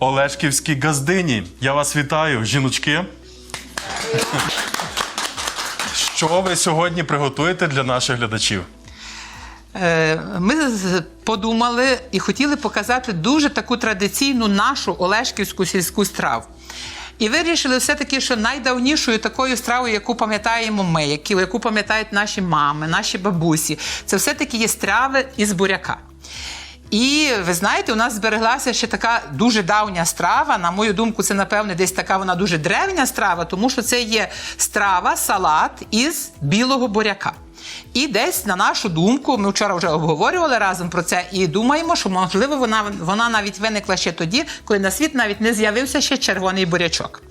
Олешківській газдині. Я вас вітаю, жіночки. Що ви сьогодні приготуєте для наших глядачів? Е, Ми подумали і хотіли показати дуже таку традиційну нашу Олешківську сільську страву. І вирішили все-таки, що найдавнішою такою стравою, яку пам'ятаємо ми, яку, пам'ятають наші мами, наші бабусі, це все-таки є страви із буряка. І ви знаєте, у нас збереглася ще така дуже давня страва. На мою думку, це напевне десь така вона дуже древня страва, тому що це є страва, салат із білого буряка. І десь на нашу думку, ми вчора вже обговорювали разом про це, і думаємо, що можливо вона, вона навіть виникла ще тоді, коли на світ навіть не з'явився ще червоний бурячок.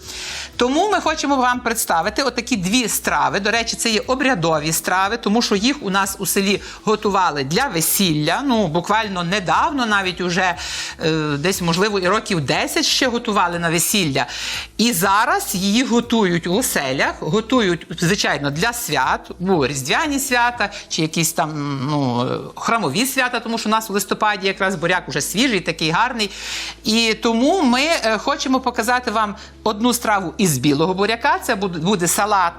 Тому ми хочемо вам представити отакі дві страви. До речі, це є обрядові страви, тому що їх у нас у селі готували для весілля. Ну буквально недавно, навіть уже е, десь, можливо, і років 10 ще готували на весілля. І зараз її готують у оселях, готують, звичайно, для свят, ну, різдвяні свята чи якісь там ну, храмові свята, тому що у нас у листопаді якраз буряк уже свіжий, такий гарний. І тому ми е, хочемо показати вам одну страву із білого буряка. Це буде, буде салат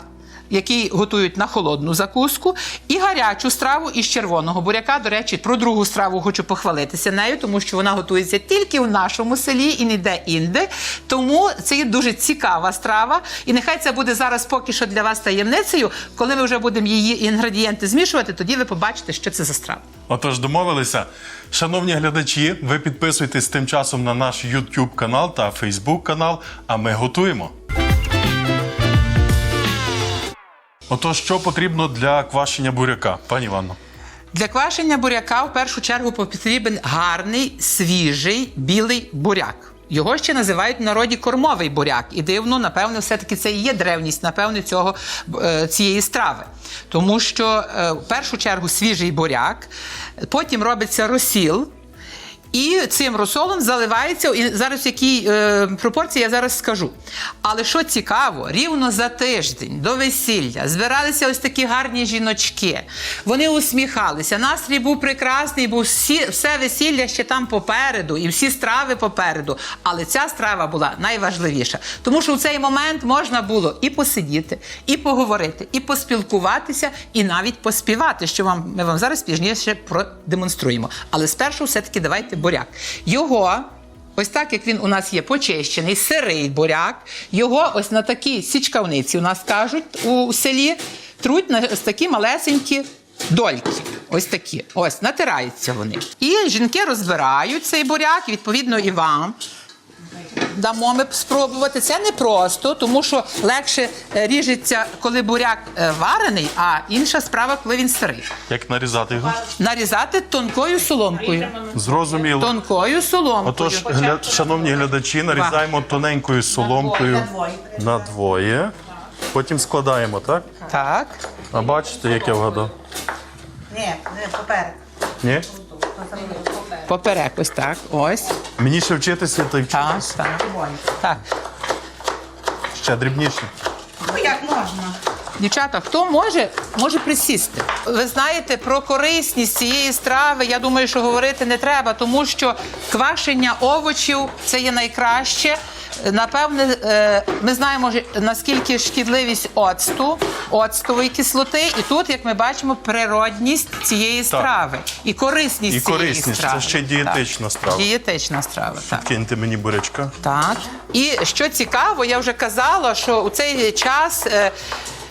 який готують на холодну закуску, і гарячу страву із червоного буряка. До речі, про другу страву хочу похвалитися нею, тому що вона готується тільки в нашому селі і ніде інде. Тому це є дуже цікава страва. І нехай це буде зараз поки що для вас таємницею. Коли ми вже будемо її інгредієнти змішувати, тоді ви побачите, що це за страва. Отож, домовилися. Шановні глядачі, ви підписуйтесь тим часом на наш YouTube канал та Facebook канал, а ми готуємо. Отож, що потрібно для квашення буряка, пані Іванно? Для квашення буряка в першу чергу потрібен гарний, свіжий білий буряк. Його ще називають в народі кормовий буряк. І дивно, напевне, все-таки це і є древність, напевне, цього, е, цієї страви. Тому що е, в першу чергу свіжий буряк, потім робиться розсіл. І цим розсолом заливається, і зараз в якій е, пропорції я зараз скажу. Але що цікаво, рівно за тиждень до весілля збиралися ось такі гарні жіночки. Вони усміхалися. Настрій був прекрасний, був всі, все весілля ще там попереду, і всі страви попереду. Але ця страва була найважливіша. Тому що в цей момент можна було і посидіти, і поговорити, і поспілкуватися, і навіть поспівати, що вам ми вам зараз пізніше продемонструємо. Але спершу все-таки давайте буряк. Його. Ось так, як він у нас є почищений, сирий буряк, його ось на такій січкавниці у нас кажуть у селі, труть на такі малесенькі дольки. Ось такі. Ось, натираються вони. І жінки розбирають цей буряк, відповідно, і вам. Дамо ми спробувати. Це не просто, тому що легше е, ріжеться, коли буряк е, варений, а інша справа, коли він сирий. Як нарізати його? Нарізати тонкою соломкою. Зрозуміло. Тонкою соломкою. Отож, гля... шановні глядачі, нарізаємо тоненькою соломкою на двоє. Потім складаємо, так? Так. А бачите, як я вгадав? Ні, не поперед. Ні? Поперек, ось так. Ось. Мені ще вчитися то й Так, вчитися. так. Так. Ще дрібніше. Ну як можна? Дівчата, хто може, може присісти. Ви знаєте про корисність цієї страви. Я думаю, що говорити не треба, тому що квашення овочів це є найкраще. Напевне, е, ми знаємо наскільки шкідливість оцту, оцтової кислоти, і тут, як ми бачимо, природність цієї страви і корисність І цієї корисність. страви. Це ще дієтична Так. страва. Дієтична страва. Так. Киньте мені бурячка. Так. І що цікаво, я вже казала, що у цей час.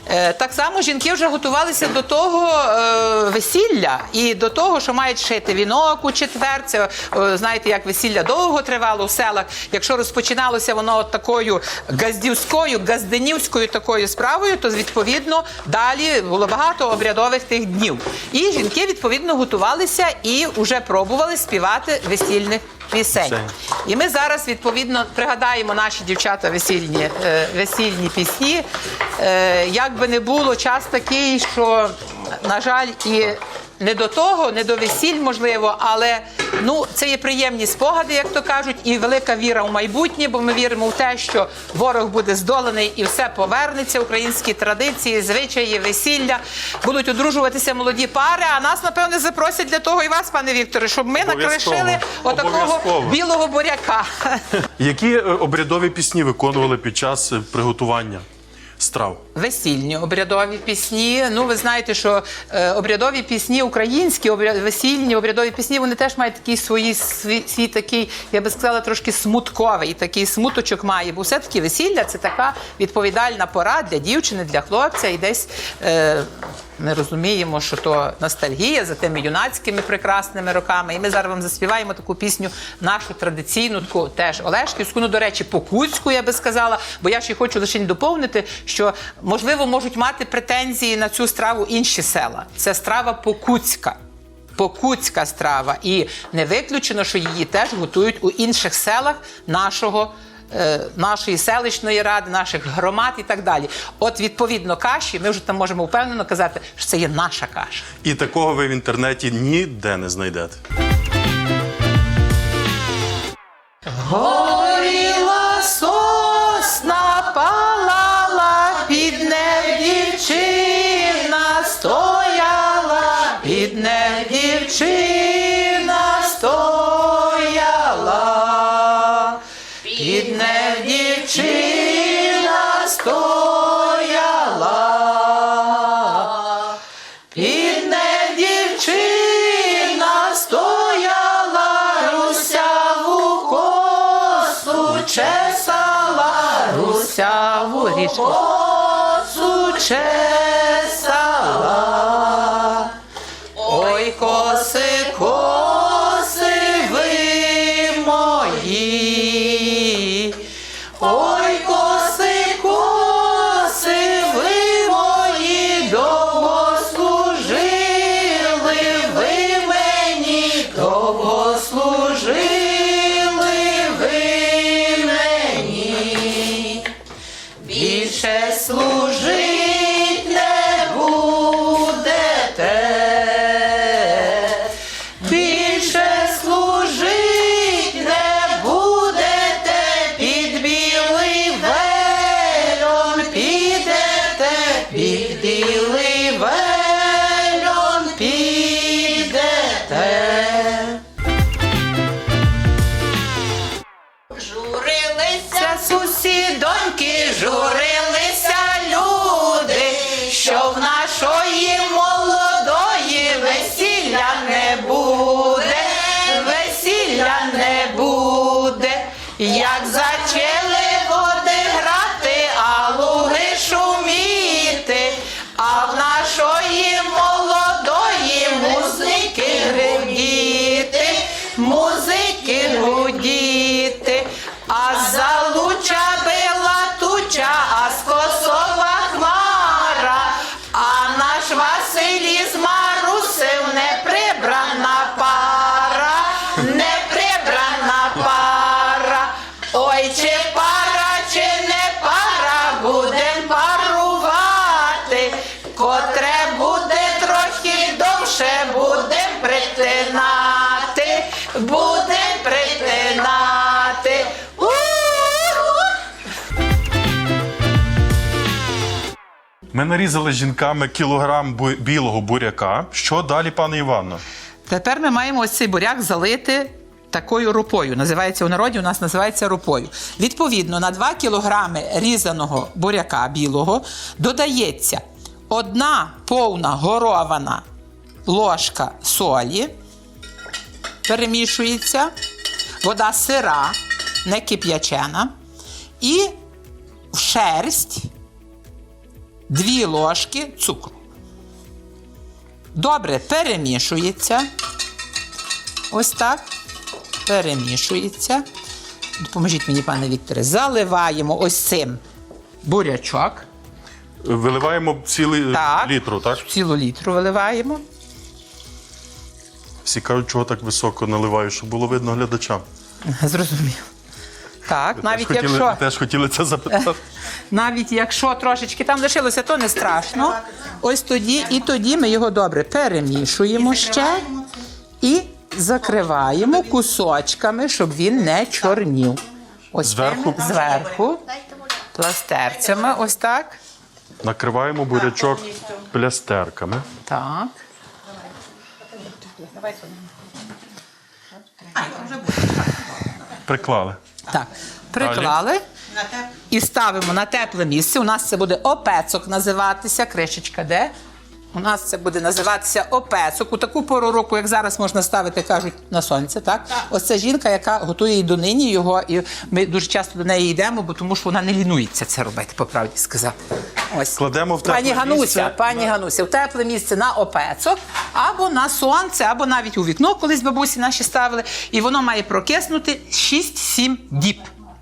Е, Так само жінки вже готувалися до того е, весілля і до того, що мають шити вінок у четвер. Це е, знаєте, як весілля довго тривало в селах. Якщо розпочиналося воно такою газдівською, газденівською такою справою, то відповідно далі було багато обрядових тих днів. І жінки відповідно готувалися і вже пробували співати весільних пісень. І ми зараз відповідно пригадаємо наші дівчата весільні, е, весільні пісні. Е, як би не було, час такий, що, на жаль, і не до того, не до весіль, можливо, але ну це є приємні спогади, як то кажуть, і велика віра в майбутнє, бо ми віримо в те, що ворог буде здоланий і все повернеться. Українські традиції, звичаї, весілля будуть одружуватися молоді пари. А нас, напевне, запросять для того і вас, пане Вікторе, щоб ми накришили отакого білого буряка. Які е, обрядові пісні виконували під час е, приготування страв? Весільні обрядові пісні. Ну, ви знаєте, що е, обрядові пісні, українські обряд, весільні обрядові пісні, вони теж мають такий свої свій, свій такий, я би сказала, трошки смутковий. Такий смуточок має. Бо все-таки весілля це така відповідальна пора для дівчини, для хлопця. І десь е, ми розуміємо, що то ностальгія за тими юнацькими прекрасними роками. І ми зараз вам заспіваємо таку пісню, нашу традиційну, таку теж Олешківську, ну, до речі, покутську, я би сказала. Бо я ще хочу лише доповнити, що можливо можуть мати претензії на цю страву інші села. Це страва покутська. Покутська страва, і не виключено, що її теж готують у інших селах нашого. Е, Нашої селищної ради, наших громад і так далі. От відповідно каші, ми вже там можемо впевнено казати, що це є наша каша. І такого ви в інтернеті ніде не знайдете. Горіла русяву sé qué Ми нарізали жінками кілограм білого буряка. Що далі, пане Івано? Тепер ми маємо ось цей буряк залити такою рупою. Називається у народі, у нас називається рупою. Відповідно, на 2 кілограми різаного буряка білого додається одна повна горована ложка солі, перемішується, вода сира, не кип'ячена, і шерсть дві ложки цукру. Добре перемішується. Ось так. Перемішується. Допоможіть мені, пане Вікторе. Заливаємо ось цим бурячок. Виливаємо цілий Так. літру, так? Цілу літру виливаємо. Всі кажуть, чого так високо наливаю, щоб було видно глядачам. Зрозумів. Так, навіть теж хотіли, якщо теж хотіли це запитати. навіть якщо трошечки там лишилося, то не страшно. Ось тоді і тоді ми його добре перемішуємо ще і закриваємо кусочками, щоб він не чорнів. Ось Зверху? зверху пластерцями, ось так. Накриваємо бурячок плястерками. Так. Приклали. Так. Приклали. І ставимо на тепле місце. У нас це буде опецок називатися. Кришечка де? У нас це буде називатися опецок. У таку пору року, як зараз можна ставити, кажуть, на сонце. Так, ось це жінка, яка готує і донині його, і ми дуже часто до неї йдемо, бо тому що вона не лінується це робити, по правді сказати. Ось Кладемо в тепле пані Гануся, місце. пані Гануся, в тепле місце на опецок або на сонце, або навіть у вікно, колись бабусі наші ставили, і воно має прокиснути 6-7 діб.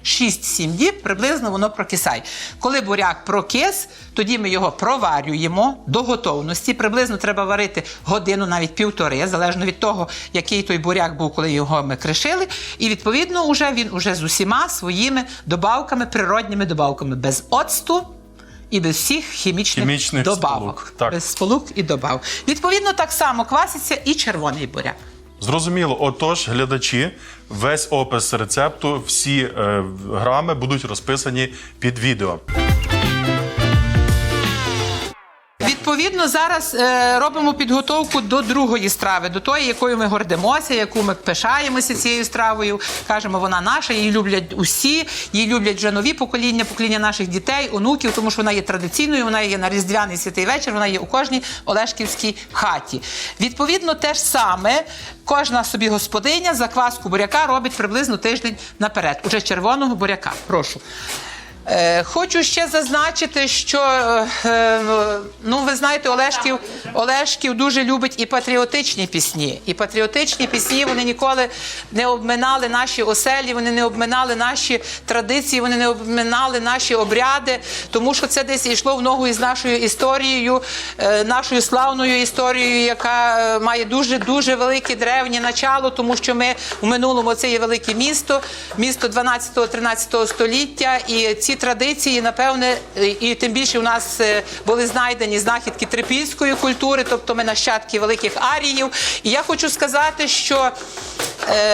6-7 діб приблизно воно прокисає. Коли буряк прокис, тоді ми його проварюємо до готовності. Приблизно треба варити годину, навіть півтори, залежно від того, який той буряк був, коли його ми кришили. І відповідно уже він уже з усіма своїми добавками, природніми добавками, без оцту і без всіх хімічних, Хімічних добавок. сполук, так. Без сполук і добавок. Відповідно, так само кваситься і червоний буряк. Зрозуміло, отож, глядачі, весь опис рецепту, всі е, грами будуть розписані під відео. Відповідно, зараз е, робимо підготовку до другої страви, до тої, якою ми гордимося, яку ми пишаємося цією стравою. Кажемо, вона наша, її люблять усі, її люблять вже нові покоління, покоління наших дітей, онуків, тому що вона є традиційною, вона є на різдвяний святий вечір, вона є у кожній Олешківській хаті. Відповідно, те ж саме. Кожна собі господиня закваску буряка робить приблизно тиждень наперед. Уже червоного буряка. Прошу. Е, Хочу ще зазначити, що е, е, ну ви знаєте, Олешків, Олешків дуже любить і патріотичні пісні. І патріотичні пісні вони ніколи не обминали наші оселі, вони не обминали наші традиції, вони не обминали наші обряди, тому що це десь йшло в ногу із нашою історією, нашою славною історією, яка має дуже дуже велике древнє начало, тому що ми в минулому це є велике місто, місто 12-13 століття, і ці традиції, напевне, і тим більше у нас е, були знайдені знахідки трипільської культури, тобто ми нащадки великих аріїв. І я хочу сказати, що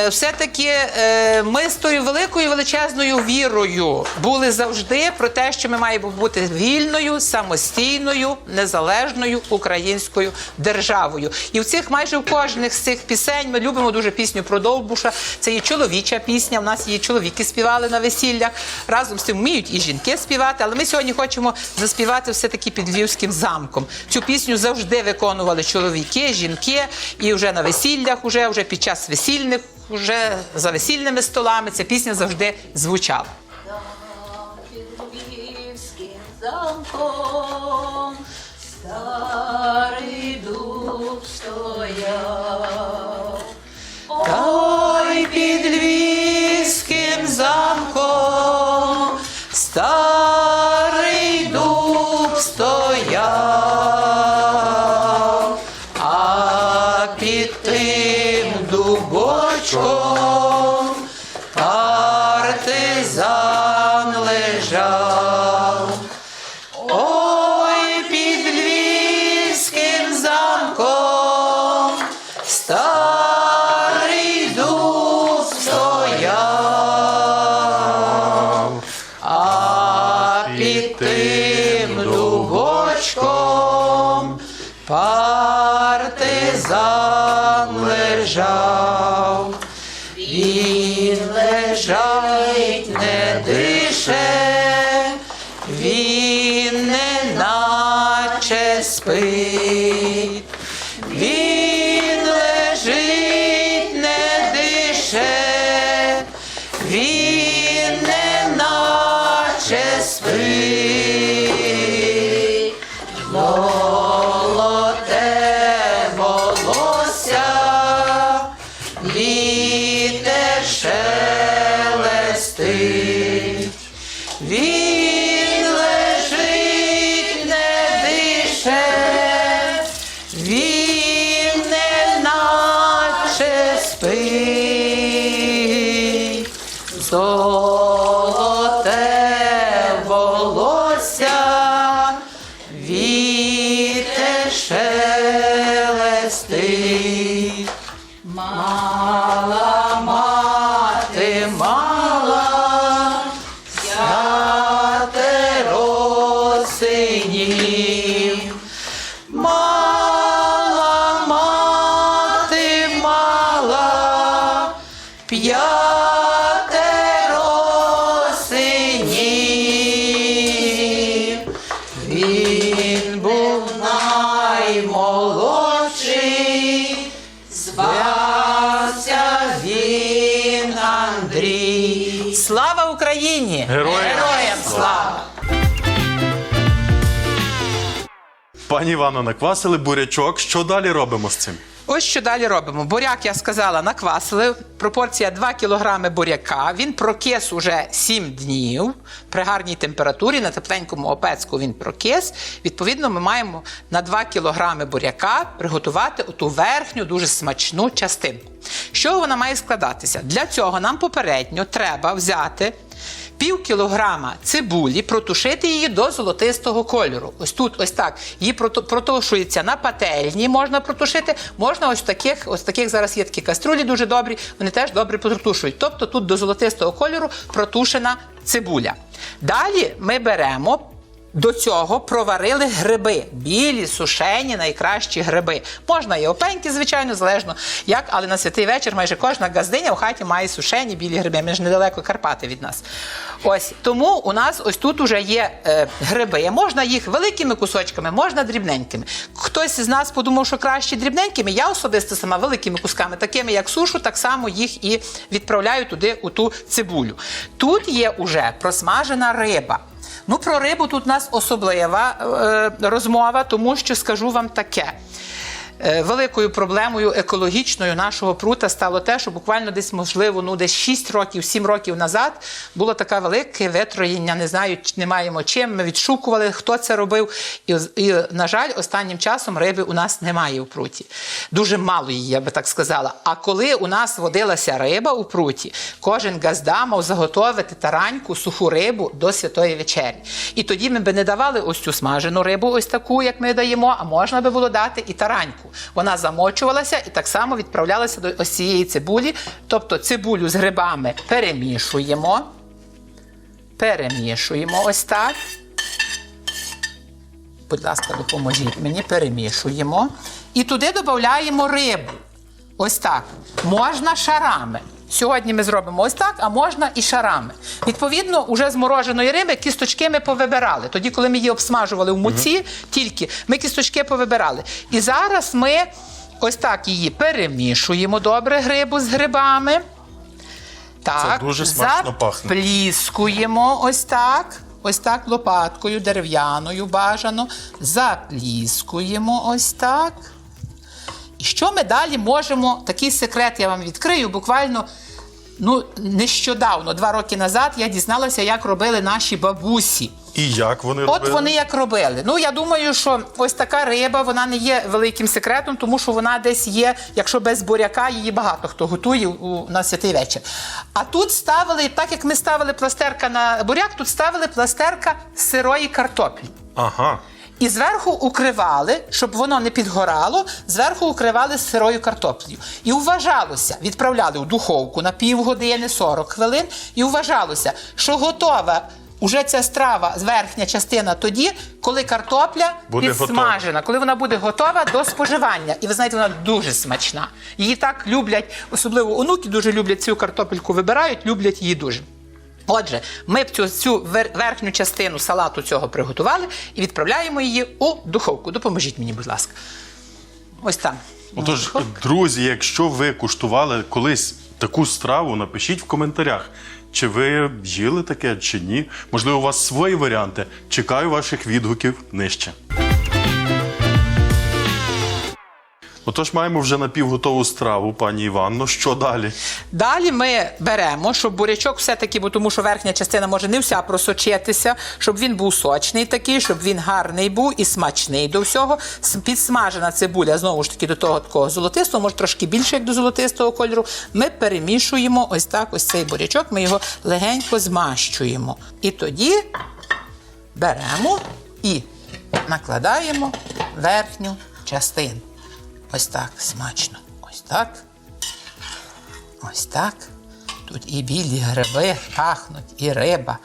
все-таки е, ми з тою великою величезною вірою були завжди про те, що ми маємо бути вільною, самостійною, незалежною українською державою. І в цих майже в кожних з цих пісень ми любимо дуже пісню про Довбуша. Це є чоловіча пісня. У нас її чоловіки співали на весіллях. Разом з тим вміють і жінки співати. Але ми сьогодні хочемо заспівати все-таки під Львівським замком. Цю пісню завжди виконували чоловіки, жінки, і вже на весіллях, уже, вже під час весільних, вже за весільними столами ця пісня завжди звучала. Замком старий дуб стояв. А 谁？Україні! Героям Героям слава! Пані Івано, наквасили бурячок. Що далі робимо з цим? Ось що далі робимо. Буряк, я сказала, наквасили. Пропорція 2 кг буряка. Він прокис уже 7 днів. При гарній температурі, на тепленькому опецьку він прокис. Відповідно, ми маємо на 2 кг буряка приготувати оту верхню, дуже смачну частинку. З чого вона має складатися? Для цього нам попередньо треба взяти пів кілограма цибулі, протушити її до золотистого кольору. Ось тут, ось так. Її протушується на пательні, можна протушити. Можна ось таких, ось таких зараз є такі каструлі дуже добрі, вони теж добре протушують. Тобто тут до золотистого кольору протушена цибуля. Далі ми беремо. До цього проварили гриби, білі, сушені, найкращі гриби. Можна і опеньки, звичайно, залежно як, але на святий вечір майже кожна газдиня у хаті має сушені білі гриби. Ми ж недалеко Карпати від нас. Ось тому у нас ось тут уже є е, гриби. Можна їх великими кусочками, можна дрібненькими. Хтось з нас подумав, що краще дрібненькими. Я особисто сама великими кусками, такими як сушу, так само їх і відправляю туди у ту цибулю. Тут є уже просмажена риба. Ну, про рибу тут у нас особлива е, розмова, тому що скажу вам таке. Е, Великою проблемою екологічною нашого прута стало те, що буквально десь, можливо, ну десь 6 років, 7 років назад було таке велике витроєння. Не знаю, не маємо чим. Ми відшукували, хто це робив. І, і, на жаль, останнім часом риби у нас немає у пруті. Дуже мало її, я би так сказала. А коли у нас водилася риба у пруті, кожен газда мав заготовити тараньку, суху рибу до святої вечері. І тоді ми би не давали ось цю смажену рибу, ось таку, як ми даємо, а можна би було дати і тараньку. Вона замочувалася і так само відправлялася до ось цієї цибулі. Тобто цибулю з грибами перемішуємо. Перемішуємо ось так. Будь ласка, допоможіть мені, перемішуємо. І туди додаємо рибу. Ось так. Можна шарами. Сьогодні ми зробимо ось так, а можна і шарами. Відповідно, уже з мороженої риби кісточки ми повибирали. Тоді, коли ми її обсмажували в муці, тільки ми кісточки повибирали. І зараз ми ось так її перемішуємо добре грибу з грибами. Так, дуже смачно пахне. Запліскуємо ось так. Ось так лопаткою дерев'яною бажано. Запліскуємо ось так. Що ми далі можемо? Такий секрет я вам відкрию. Буквально ну, нещодавно, два роки назад, я дізналася, як робили наші бабусі. І як вони От робили? вони як робили. Ну я думаю, що ось така риба вона не є великим секретом, тому що вона десь є, якщо без буряка, її багато хто готує у, на святий вечір. А тут ставили, так як ми ставили пластерка на буряк, тут ставили пластерка сирої картоплі. Ага. І зверху укривали, щоб воно не підгорало, зверху укривали сирою картоплею. І вважалося, відправляли в духовку на півгодини, 40 хвилин, і вважалося, що готова уже ця страва, верхня частина тоді, коли картопля Буде підсмажена, коли вона буде готова до споживання. І ви знаєте, вона дуже смачна. Її так люблять, особливо онуки дуже люблять цю картопельку, вибирають, люблять її дуже. Отже, ми б цю, цю верхню частину салату цього приготували і відправляємо її у духовку. Допоможіть мені, будь ласка. Ось там. Отож, друзі, якщо ви куштували колись таку страву, напишіть в коментарях, чи ви їли таке, чи ні. Можливо, у вас свої варіанти. Чекаю ваших відгуків нижче. Отож, маємо вже напівготову страву, пані Іванно. Що далі? Далі ми беремо, щоб бурячок все-таки, бо тому що верхня частина може не вся просочитися, щоб він був сочний такий, щоб він гарний був і смачний до всього. Підсмажена цибуля, знову ж таки, до того такого золотистого, може трошки більше, як до золотистого кольору. Ми перемішуємо ось так, ось цей бурячок, ми його легенько змащуємо. І тоді беремо і накладаємо верхню частину. Ось так смачно. Ось так. Ось так. Тут і білі гриби пахнуть, і риба.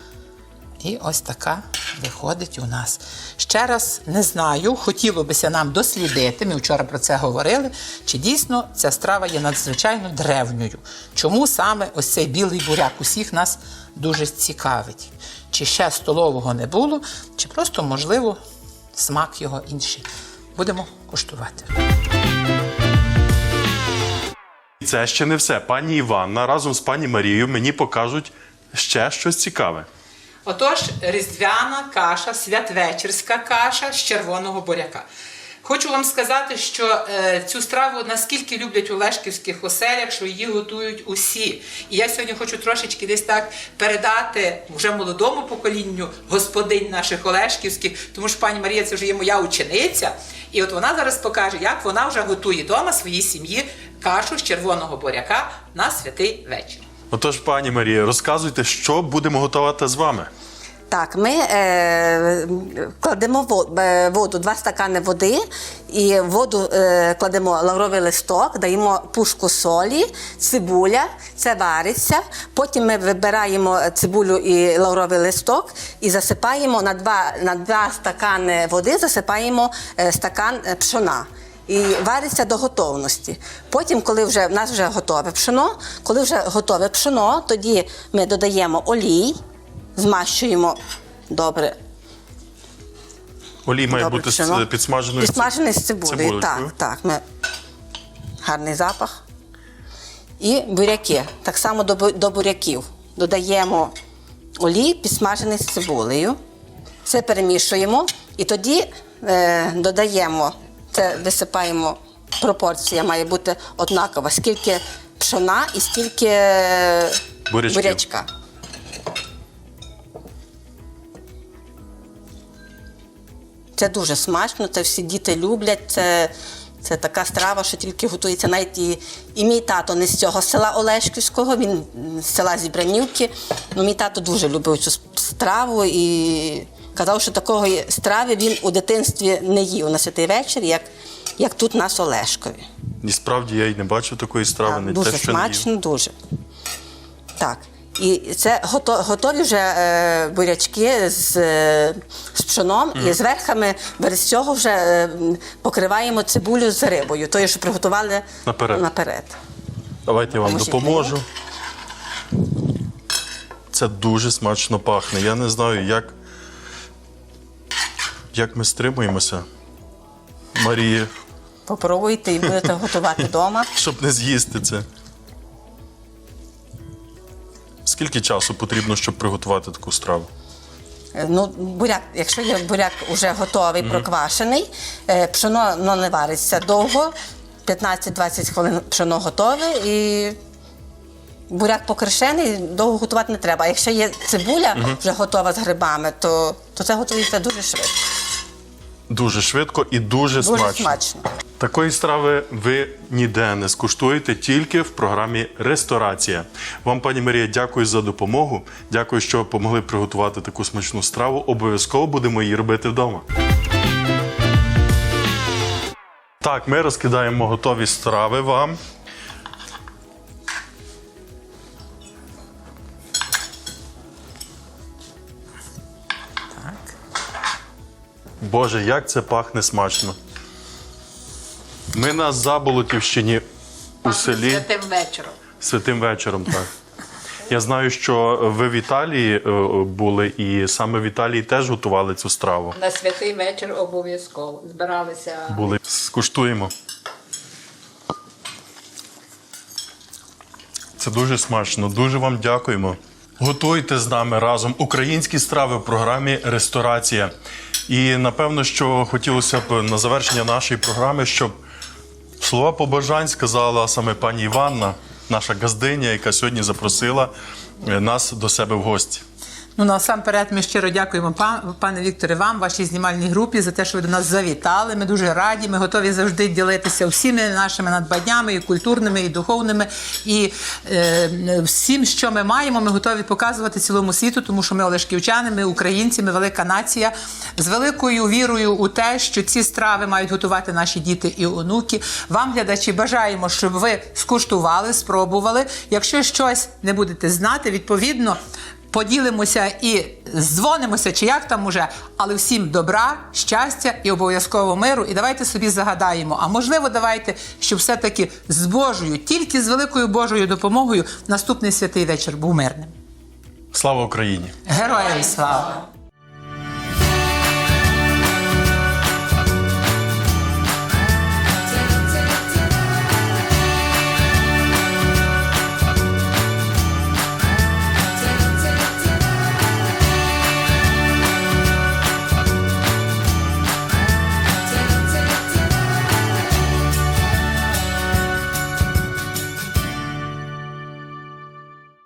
І ось така виходить у нас. Ще раз не знаю, хотіло бися нам дослідити. Ми вчора про це говорили. Чи дійсно ця страва є надзвичайно древньою? Чому саме ось цей білий буряк усіх нас дуже цікавить? Чи ще столового не було, чи просто, можливо, смак його інший. Будемо куштувати. Це ще не все. Пані Іванна разом з пані Марією мені покажуть ще щось цікаве. Отож, різдвяна каша, святвечірська каша з червоного буряка. Хочу вам сказати, що е, цю страву наскільки люблять у лешківських оселях, що її готують усі. І я сьогодні хочу трошечки десь так передати вже молодому поколінню господинь наших олешківських, тому що пані Марія це вже є моя учениця. І от вона зараз покаже, як вона вже готує вдома своїй сім'ї кашу з червоного буряка на святий вечір. Отож, пані Марія, розказуйте, що будемо готувати з вами. Так, ми е, кладемо е, воду, два стакани води, і в воду е, кладемо лавровий листок, даємо пушку солі, цибуля, це вариться. Потім ми вибираємо цибулю і лавровий листок і засипаємо на два, на два стакани води, засипаємо е, стакан е, пшона. І вариться до готовності. Потім, коли вже в нас вже готове пшено, коли вже готове пшено, тоді ми додаємо олій, змащуємо добре. Олій має добре бути пшено. підсмаженою. Підсмажений з цибулею. Так, так. Ми... Гарний запах. І буряки. Так само до, до буряків. Додаємо олій, підсмажений з цибулею. Все перемішуємо і тоді е, додаємо, це висипаємо, пропорція має бути однакова, скільки пшона і скільки е, Бурячків. бурячка. Це дуже смачно, це всі діти люблять. Це, це така страва, що тільки готується. Навіть і, і мій тато не з цього села Олешківського, він з села Зібранівки. Ну, мій тато дуже любив цю страву і казав, що такої страви він у дитинстві не їв на святий вечір, як, як тут нас Олешкові. І справді я й не бачив такої страви, Так, не дуже те, що не їв. смачно, дуже. Так. І це готові вже е, бурячки з, е, з пшоном, і зверху ми без цього вже е, покриваємо цибулю з рибою, тою, що приготували Наперед. наперед. Давайте я вам Поможіть допоможу. Це дуже смачно пахне. Я не знаю, як, як ми стримуємося, Марії, Попробуйте і будете готувати вдома. щоб не з'їсти це. Скільки часу потрібно, щоб приготувати таку страву? Е, Ну, буряк, якщо є буряк вже готовий, проквашений, е, пшено ну, не вариться довго, 15-20 хвилин пшено готове і буряк покришений, довго готувати не треба. А якщо є цибуля вже готова з грибами, то, то це готується дуже швидко. Дуже швидко і дуже, Дуже смачно. смачно. Такої страви ви ніде не скуштуєте, тільки в програмі Ресторація. Вам, пані Марія, дякую за допомогу. Дякую, що помогли приготувати таку смачну страву. Обов'язково будемо її робити вдома. Так, ми розкидаємо готові страви вам. Боже, як це пахне смачно. Ми на Заболотівщині у селі Святим вечором. святим вечором. Так. Я знаю, що ви в Італії е, були, і саме в Італії теж готували цю страву. На святий вечір обов'язково. Збиралися. Були. Скуштуємо. Це дуже смачно. Дуже вам дякуємо. Готуйте з нами разом українські страви в програмі Ресторація. І напевно, що хотілося б на завершення нашої програми, щоб слова побажань сказала саме пані Іванна, наша газдиня, яка сьогодні запросила е, нас до себе в гості. Ну, насамперед, ми щиро дякуємо пан, пане Вікторе, вам, вашій знімальній групі, за те, що ви до нас завітали. Ми дуже раді. Ми готові завжди ділитися всіми нашими надбаннями, і культурними, і духовними, і е, всім, що ми маємо, ми готові показувати цілому світу, тому що ми олешківчани, ми українці, ми велика нація з великою вірою у те, що ці страви мають готувати наші діти і онуки. Вам, глядачі, бажаємо, щоб ви скуштували, спробували. Якщо щось не будете знати, відповідно. Поділимося і дзвонимося, чи як там уже, але всім добра, щастя і обов'язково миру. І давайте собі загадаємо. А можливо, давайте, щоб все-таки з Божою, тільки з великою Божою допомогою наступний святий вечір був мирним. Слава Україні! Героям слава!